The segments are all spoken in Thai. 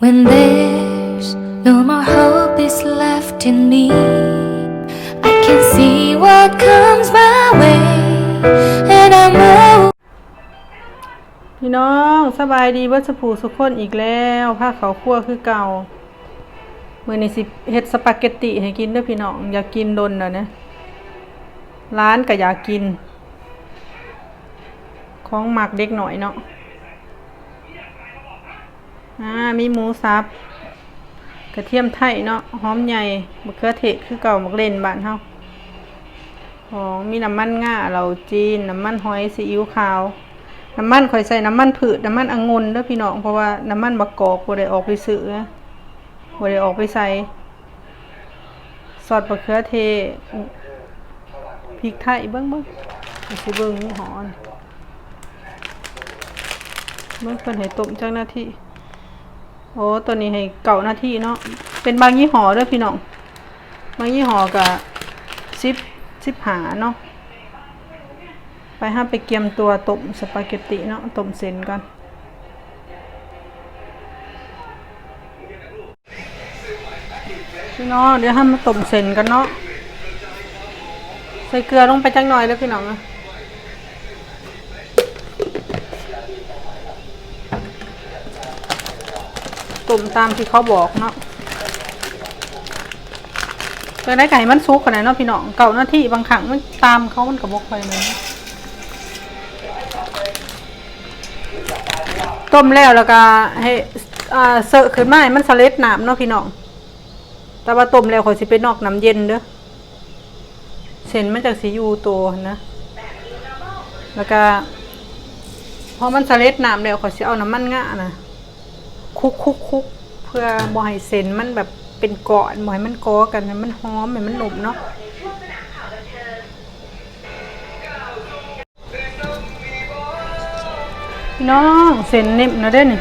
When there's no more hope is left in me, I can see what comes my way, and I know. พี่น้องสบายดีเบิดสผูสุกคนอีกแล้วผ้าขาวคั่วคือเก่ามื้อนี้สิเฮ็ดสปาเกตติให้กินเด้อพี่น้อง อยากกินดนแล้วนะร้านก็อยากกิน ของหมักเด็กหน่อยเนาะ อ่ามีหมูสับกระเทียมไทยเนาะหอมใหญ่มะเขือเทศคือเก่ามักเล่นบ้านเฮาของมีน้ำมันง่าเหล่าจีนน้ำมันหอยซีอิ๊วขาว น้ำมันข่อยใส่น้ำมันผืดน้ำมันองุ่นเด้อพี่น้องเพราะว่าน้ำมันมะกอกบ่ได้ออกไปซื้อบ่ได้ออกไปใส่ซอสมะเขือเทศพริกไทยเบิ่งเบิ่งเอาสิเบิ่งหมูหอนเบิ่งเพิ่นให้ต้มจักนาทีโอ้ตัวนี้ให้เก่าหน้าที่เนาะเป็นบางยี่ห้อเด้อพี่น้องบางยี่ห้อก็10 15เนาะไปห้าไปเกียมตัวต้มสปาเกตติเนาะต้มเส้นก่อนพี่น้องเดี๋ยวห้ามมาต้มเส้นกันเนาะใส่เกลือลงไปจักหน่อยแล้วพี่น้องนะ ต้มตามที่เขาบอกเนาะเพื่อได้ไก่มันซุกขนาดเนาะพี่น้องเก่าหน้าที่บางครั้งมันตามเขามันกับบกคอยเลยต้มแล้วแล้วก็ให้อ่าเสอะขึ้นมาให้มันสเล็ดน้ำเนาะพี่น้องแต่ว่าต้มแล้วขอยสิไปนอกน้ำเย็นเด้อเส้นมันจากสียูโตนะ แล้วก็พอมันสเล็ดน้ำแล้วขอสิเอาน้ำมันงะนะ คุกคุกคุกเพื่อบ่ให้เส้นมันแบบเป็นเกาะบ่ให้มันกอกันให้มันหอมให้มันหนุ่มเนาะพี่น้องเส้นนิ่มนะเด้นี่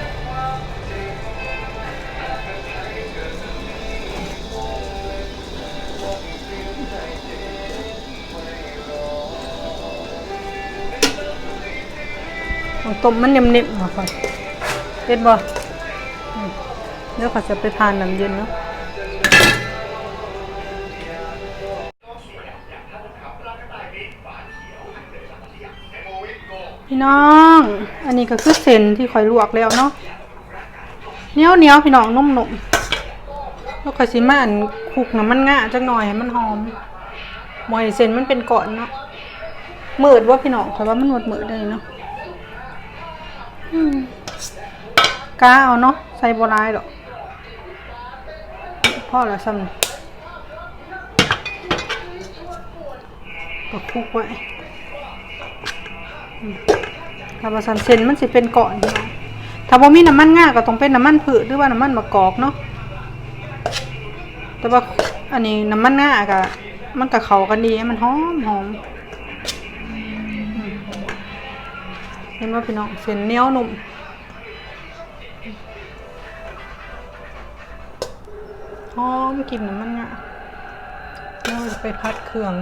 ต้มมันนิ่มๆค่ะค่อยเด็ดบ่ เดี๋ยวเขาจะไปทานน้ำเย็นเนาะพี่น้อง อันนี้ก็คือเส้นที่ข่อยลวกแล้วเนาะเนียวเนียวพี่น้องนุ่มๆแล้วข่อยสิมาอันคลุกน้ำมันงาจักหน่อยให้มันหอมมอยเส้นมันเป็นก้อนเนาะเมืดว่าพี่น้องข่อยว่ามันหมดเมืดเลยเนาะกล้าเอาเนาะใส่บัวลายหรอก พ่อละซ้ำนี่ก็คุกไว้ถ้าว่าสันเซนมันสิเป็นเกาะพี่ถ้าบ่มีน้ำมันง่าก็ต้องเป็นน้ำมันพืชหรือว่าน้ำมันมะกอกเนาะแต่ว่าอันนี้น้ำมันง่าก็มันก็เขากันดีมันหอมหอมเห็นว่าพี่น้องเส้นเนี้ยวนุ่ม หอมกลิ่นน้ำมันง่าแล้วจะไปพัดเครื่อง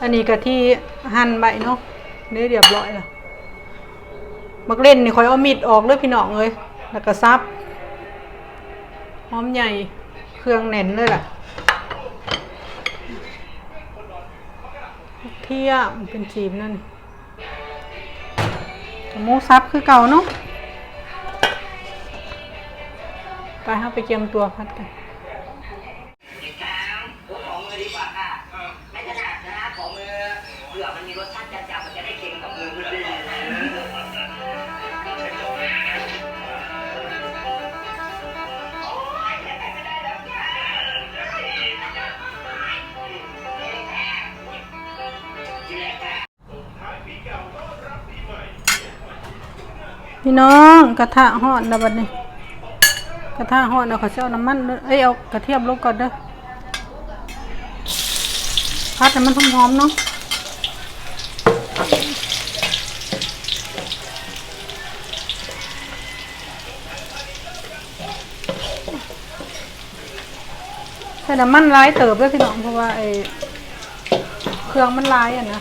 อันนี้ก็ที่หั่นใบเนาะนี่เรียบร้อยล้วมักเล่นนี่คอยเอามีดออกเลยพี่น้องเลยแล้วก็ซับหอมใหญ่เครื่องแน่นเลยล่ะเที่ยมเป็นจีบนั่นหมูซับคือเก่าเนาะ ไปห้าไปเกียมตัวพัดกันพี่น้องกระทะห่อนแล้วบัดนี้ กระทะห่อนเอาขอเจ้าน้ำมันเอเอ้ยเอากระเทียมลงก่อนเด้อพัดให้มันหอมๆเนาะใส่น้ำมันร้ายเติบด้วยพี่น้องเพราะว่าไอ้เครื่องมันร้ายอะนะ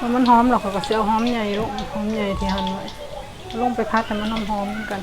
แล้วมันหอมหรอกเขาก็สิเอาหอมใหญ่ลงหอมใหญ่ที่หั่นไว้ลงไปพัดแต่มันหอมหอมๆเหมือนกัน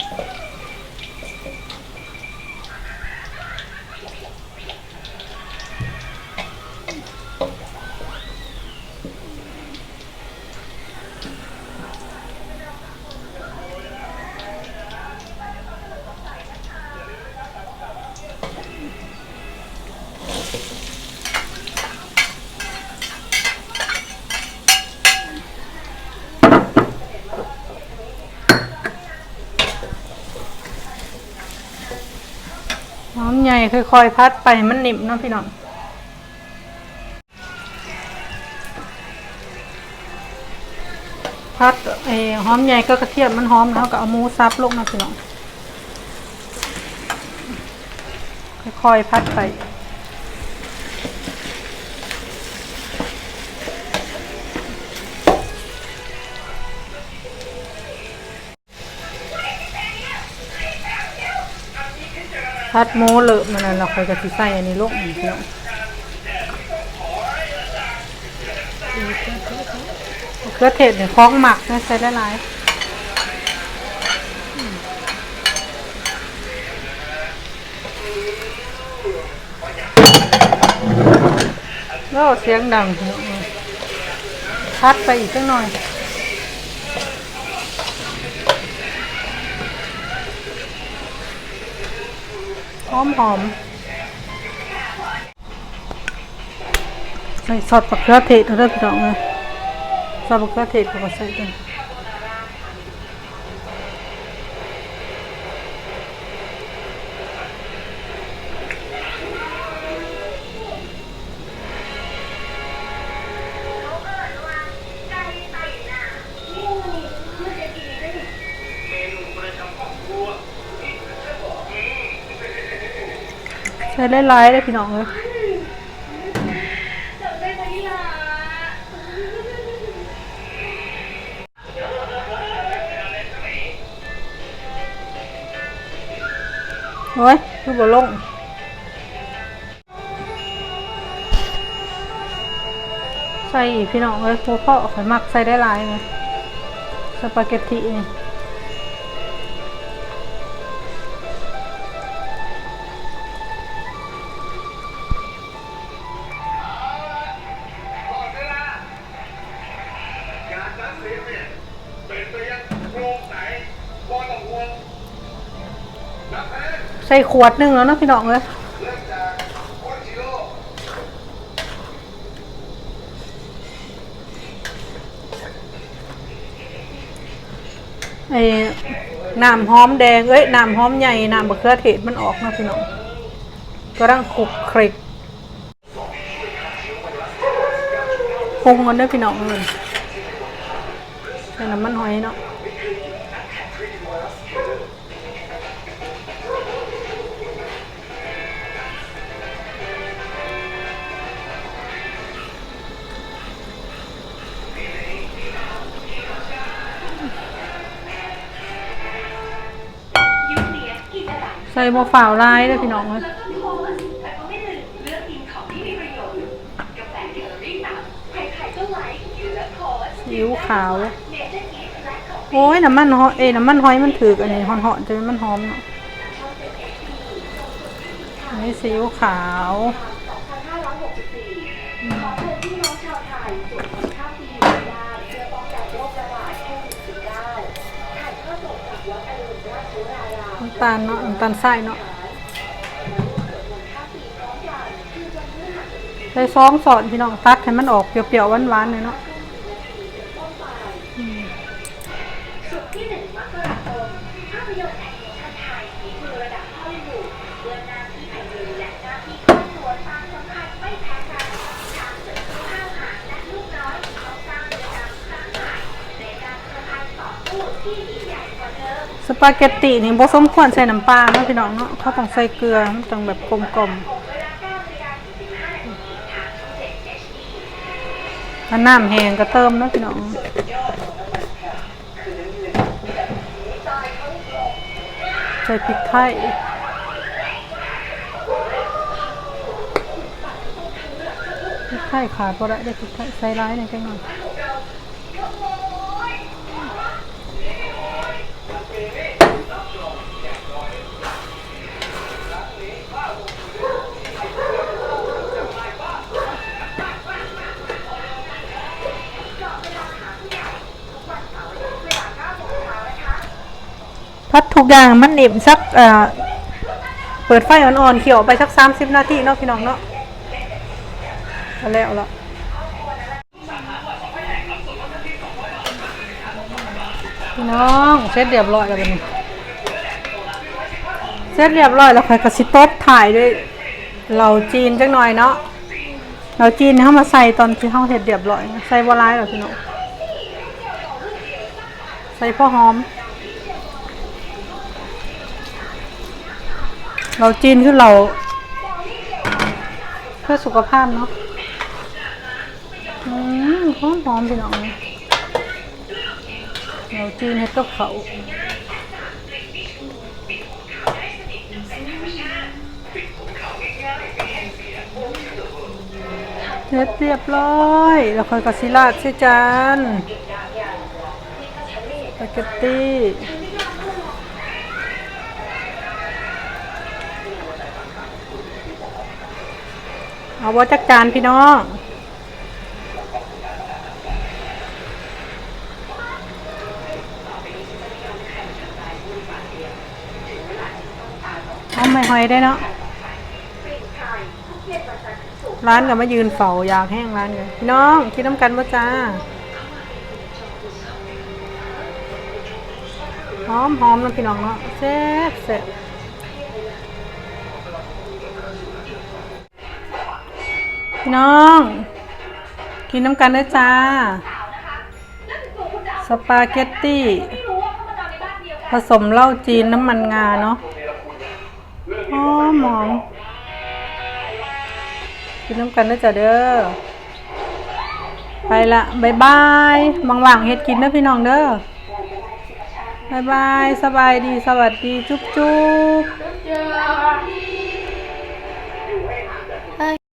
หอมใหญ่ ค่อยๆพัดไปมันนิ่มเนาะพี่น้องพัดเออหอมใหญ่ก็กระเทียมมันหอมแล้วก็เอาหมูซับลงนะพี่น้องค่อยๆพัดไป พัดหมูเลอะมันน่ะเราค่อยกะสิใส่อันนี้ลงอีกเนาะเครือเทศเนี่ยคล้องหมักนะใส่ได้หลายแล้วเสียงดังพัดไปอีกสักหน่อย อมหอม ใส่ซอสมะเขือเทศเท่านั้นพี่น้องเลยซอสมะเขือเทศเขาก็ใส่กัน ใส่ได้หลายเลยพี่น้องเลยโอ้ยคือบ่ลงใส่พี่น้องเลยพวกพ่อข่อยมักใส่ได้หลายเลยสปาเกตตินี่ ใส่ขวดหนึ่งแล้วนะพี่น้องเลยไอ้น้ำหอมแดง เอ้ยน้ำหอมใหญ่น้ำมะเขือเทศมันออกนะพี่น้องก็ร่างคลุกคลิกปรุงกันเด้อพี่น้องเลยใส่น้ำมันหอยเนาะ ใส่บ่ฝ่าวลายเด้อพี่น้องเลยแต่ก็ไม่ลืมเลือกกินของที่มีประโยชน์กาแฟแคลอรี่ต่ำใครๆก็ไลค์เลือกโค้ชซีอิ๊วขาวเละของโอ้ยน้ำมันหอยเอ้น้ำมันหอยมันถือกอันนี้หอนๆจะมันหอมเนาะอันนี้ซีอิ๊วขาวขอเชิญพี่น้องชาวไทยตรวจสุขภาพดีได้ำตาลเนาะน้ำตาลทรายเนาะใส่ซองสอนพี่น้องตัดให้มันออกเปรี้ยวๆหวานๆเลยเนาะที่ สร้างสำคัญไม่แพ้กันฉากศึกข้าวหารและลูกน้อยต้องสร้างเรือดำครั้งใหม่ในการประพันธ์ต่อสู้ที่ยิ่งใหญ่กว่าเกตตีนี่บ่สมควรใส่น้ำปลาเนาะพี่น้องเนาะเขาต้องใส่เกลือมันต้องแบบกลมเวลา9นาฬิกา45นาทีทางช่อง7 HD ๆถ้าน้ำแห้งก็เติมเนาะพี่น้องใส่พริกไทยพริกไทยขาดบ่ได้ได้พริกไทยใส่ร้ายหน่อยจังหน่อย อย่างมันหนิบสักเอ่อเปิดไฟอ่อนๆเขียวไปสักสามสิบนาทีเนาะพี่น้องเนาะแล้วละพี่น้องเสร็จเรียบร้อยแล้วบัดนี้เสร็จเรียบร้อยแล้วค่อยกระสิตบถ่ายด้วยเหล่าจีนจังหน่อยเนาะเหล่าจีนเข้ามาใส่ตอนที่เข้าเห็ดเรียบร้อย ใส่บัวลายหรอพี่น้องใส่พ่อหอม เราจีนคือเรา เพื่อสุขภาพเนาะอืมหอมหอมพี่น้องเราจีนเฮ็ดกับเขาวเฮ็ดเรียบร้อยแล้วค่อยกระสิลาดใส่จานสปาเกตตี้ เอาว่าจักจานพี่น้อง เอาไม่หอยได้เนาะ ร้านก็มายืนเฝ้าอยากแห้งร้านเลยพี่น้อง คิดน้ำกันว่าจ้า หอมหอมนะพี่น้องเนาะแซ่บแซ่บ พี่น้อง กินน้ำกันด้วยจ้า สปาเกตตี้ ผสมเหล้าจีนน้ำมันงาเนาะหอมอมกินน้ำกันด้วยจ้ะเด้อ ไปละบายบายบางว่างๆเฮ็ดกินนะพี่น้องเด้อบายบาย สบายดี สวัสดี จุ๊บจุ๊บ